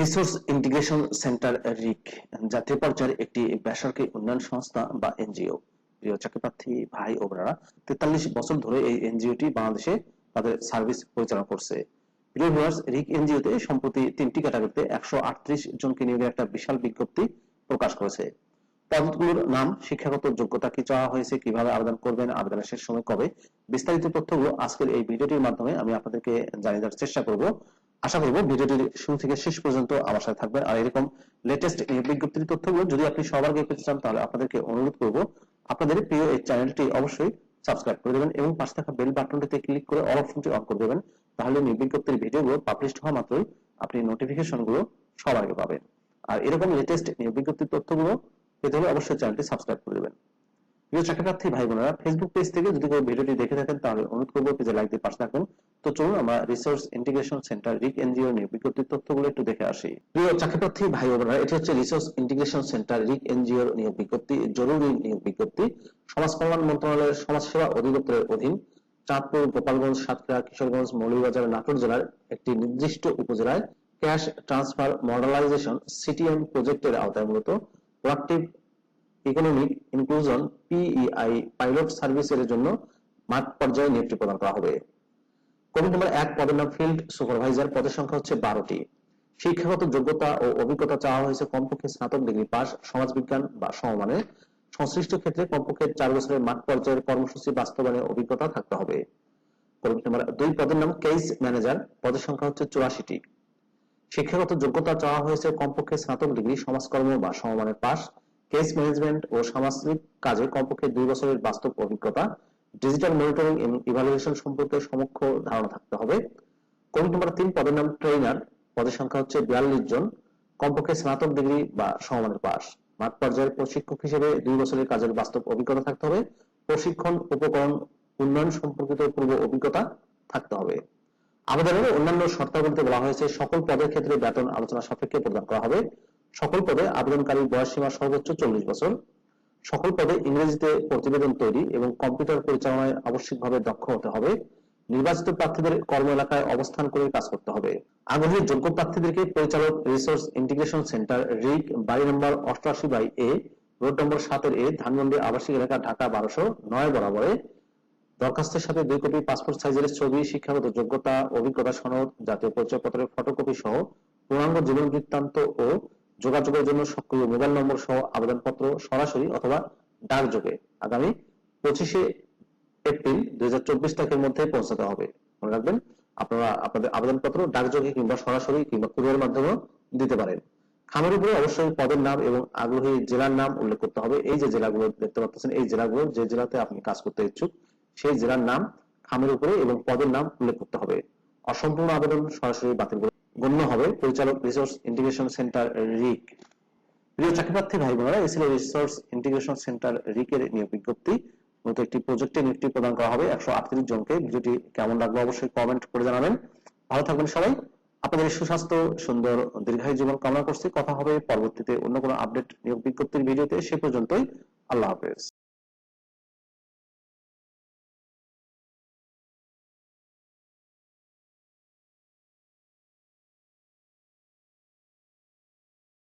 Resource integration centre রিক জাতীয় পর্যায়ের একটি বেসরকারি উন্নয়ন সংস্থা বা এনজিও। প্রিয় চাকরিপ্রার্থী, ভাই ও বোনেরা, তেতাল্লিশ বছর ধরে এই এনজিওটি বাংলাদেশে তাদের সার্ভিস পরিচালনা করছে। প্রিয় ভিউয়ার্স রিক এনজিওতে সম্প্রতি তিনটি ক্যাটাগরিতে একশো আটত্রিশ জনকে নিয়োগের একটা বিশাল বিজ্ঞপ্তি প্রকাশ করেছে। পদগুলোর নাম, শিক্ষাগত যোগ্যতা কি চাওয়া হয়েছে, কীভাবে আবেদন করবেন, আবেদনের শেষ সময় কবে, বিস্তারিত তথ্যগুলো আজকের এই ভিডিওটির মাধ্যমে আমি আপনাদেরকে জানিয়ে দেওয়ার চেষ্টা করব। আশা করব ভিডিওটির শুরু থেকে শেষ পর্যন্ত আমার সাথে থাকবেন। আর এরকম লেটেস্ট বিজ্ঞপ্তির তথ্যগুলো যদি আপনি সবার আগে পেতে চান, তাহলে আপনাদেরকে অনুরোধ করব আপনাদের প্রিয় এই চ্যানেলটি অবশ্যই সাবস্ক্রাইব করে দেবেন এবং পাশে থাকা বেল বাটনটিতে ক্লিক করে অল অপশনটি অন করে দেবেন। তাহলে বিজ্ঞপ্তির ভিডিওগুলো পাবলিশ হওয়া মাত্রই আপনি নোটিফিকেশনগুলো সবার আগে পাবেন। আর এরকম লেটেস্ট বিজ্ঞপ্তির তথ্যগুলো পেতে হলে অবশ্যই চ্যানেলটি সাবস্ক্রাইব করে দেবেন। প্রিয় চাকরিপ্রার্থী ভাই বোনেরা ফেসবুক পেজ থেকে যদি কেউ ভিডিওটি দেখে থাকেন, তাহলে অনুরোধ করব পেজে লাইক দিয়ে পাশে থাকুন তো চলুন আমরা resource integration centre RIC NGO নিয়ে বিজ্ঞপ্তির তথ্যগুলো একটু দেখে আসি। প্রিয় চাকরিপ্রার্থী, ভাই বোনেরা, এটি হচ্ছে resource integration centre RIC NGO নিয়োগ বিজ্ঞপ্তি, জরুরি নিয়োগ বিজ্ঞপ্তি। সমাজ কল্যাণ মন্ত্রণালয়ের সমাজসেবা অধিদপ্তরের অধীন চাঁদপুর, গোপালগঞ্জ, সাতক্ষীরা, কিশোরগঞ্জ, মৌলভীবাজার, নাটোর জেলার একটি নির্দিষ্ট উপজেলায় ক্যাশ ট্রান্সফার মডেলাইজেশন সিটিএম প্রজেক্টের আওতায় মূলত proactive economic inclusion PEI pilot সার্ভিসের জন্য মাঠ পর্যায়ে নিয়োগটি প্রদান করা হবে। কমিটি নম্বর এক, পদের নাম ফিল্ড সুপারভাইজার পদের সংখ্যা হচ্ছে বারোটি। শিক্ষাগত যোগ্যতা ও অভিজ্ঞতা চাওয়া হয়েছে কমপক্ষে স্নাতক ডিগ্রি পাস, সমাজবিজ্ঞান বা সমমানের। সংশ্লিষ্ট ক্ষেত্রে কমপক্ষে চার বছরের মাঠ পর্যায়ের কর্মসূচি বাস্তবায়নের অভিজ্ঞতা থাকতে হবে। কমিটি নম্বর দুই, পদের নাম কেস ম্যানেজার পদের সংখ্যা হচ্ছে চুরাশিটি। শিক্ষাগত যোগ্যতা চাওয়া হয়েছে কমপক্ষে স্নাতক ডিগ্রি, সমাজকর্ম বা সমমানের পাস। কেস ম্যানেজমেন্ট ও সামাজিক কাজে কমপক্ষে দুই বছরের বাস্তব অভিজ্ঞতা। ডিজিটাল মনিটরিং ইভালুয়েশন সম্পর্কে সমক্ষ ধারণা থাকতে হবে। কমিটি নম্বর তিন পদের নাম ট্রেনার পদের সংখ্যা হচ্ছে বিয়াল্লিশ জন, কমপক্ষে স্নাতক ডিগ্রি বা সমমানের পাস মাঠ পর্যায়ের প্রশিক্ষক হিসেবে দুই বছরের কাজের বাস্তব অভিজ্ঞতা থাকতে হবে। প্রশিক্ষণ, উপকরণ, উন্নয়ন সম্পর্কিত পূর্ব অভিজ্ঞতা থাকতে হবে। আবেদনের অন্যান্য শর্তাবলীতে বলা হয়েছে, সকল পদের ক্ষেত্রে বেতন আলোচনা সাপেক্ষে প্রদান করা হবে। সকল পদে আবেদনকারী বয়স সীমা সর্বোচ্চ চল্লিশ বছর। সকল পদে ইংরেজিতে প্রতিবেদন তৈরি এবং কম্পিউটার পরিচালনায় আবশ্যিকভাবে দক্ষ হতে হবে। নির্বাচিত প্রার্থীদের কর্ম এলাকায় অবস্থান করে কাজ করতে হবে। আগ্রহী যোগ্য প্রার্থীদেরকে পরিচালক রিসোর্স ইন্টিগ্রেশন সেন্টার রিক বাড়ি নম্বর অষ্টআশি বাই এ, রোড নম্বর সাতের এ, ধানমন্ডি আবাসিক এলাকা ঢাকা বারোশো নয় বরাবরে। দরখাস্তের সাথে দুই কপি পাসপোর্ট সাইজের ছবি, শিক্ষাগত যোগ্যতা, অভিজ্ঞতা সনদ, জাতীয় পরিচয়পত্রের ফটোকপি সহ পূর্ণাঙ্গ জীবন বৃত্তান্ত ও যোগাযোগের জন্য সক্রিয় মোবাইল নম্বর সহ আবেদনপত্র সরাসরি অথবা ডাকযোগে আগামী পঁচিশে এপ্রিল দুই তারিখের মধ্যে পৌঁছাতে হবে। মনে রাখবেন, আপনারা আপনাদের আবেদনপত্র ডাকযোগে কিংবা সরাসরি কিংবা কুরিয়ার মাধ্যমেও দিতে পারেন। খামের উপরে অবশ্যই পদের নাম এবং আগ্রহী জেলার নাম উল্লেখ করতে হবে। এই যে জেলাগুলো দেখতে পাচ্ছেন, এই জেলাগুলো যে জেলাতে আপনি কাজ করতে ইচ্ছুক, সেই জেলার নাম খামের উপরে এবং পদের নাম উল্লেখ করতে হবে। অসম্পূর্ণ আবেদন সরাসরি বাতিল করে গণ্য হবে। পরিচালক রিসোর্স ইন্টিগ্রেশন সেন্টার রিক। প্রিয় চাকরিপ্রার্থী ভাই বোনেরা এসিল রিসোর্স ইন্টিগ্রেশন সেন্টার রিকের নিয়োগ বিজ্ঞপ্তি। মূলত একটি প্রজেক্টে নিয়োগটি প্রদান করা হবে। একশো আটত্রিশ জনকে। ভিডিওটি কেমন লাগল অবশ্যই কমেন্ট করে জানাবেন। ভালো থাকবেন সবাই। আপনাদের সুস্বাস্থ্য, সুন্দর, দীর্ঘায়ু জীবন কামনা করছি। কথা হবে পরবর্তীতে অন্য কোনো আপডেট নিয়োগ বিজ্ঞপ্তির ভিডিওতে। সে পর্যন্তই। আল্লাহ হাফেজ।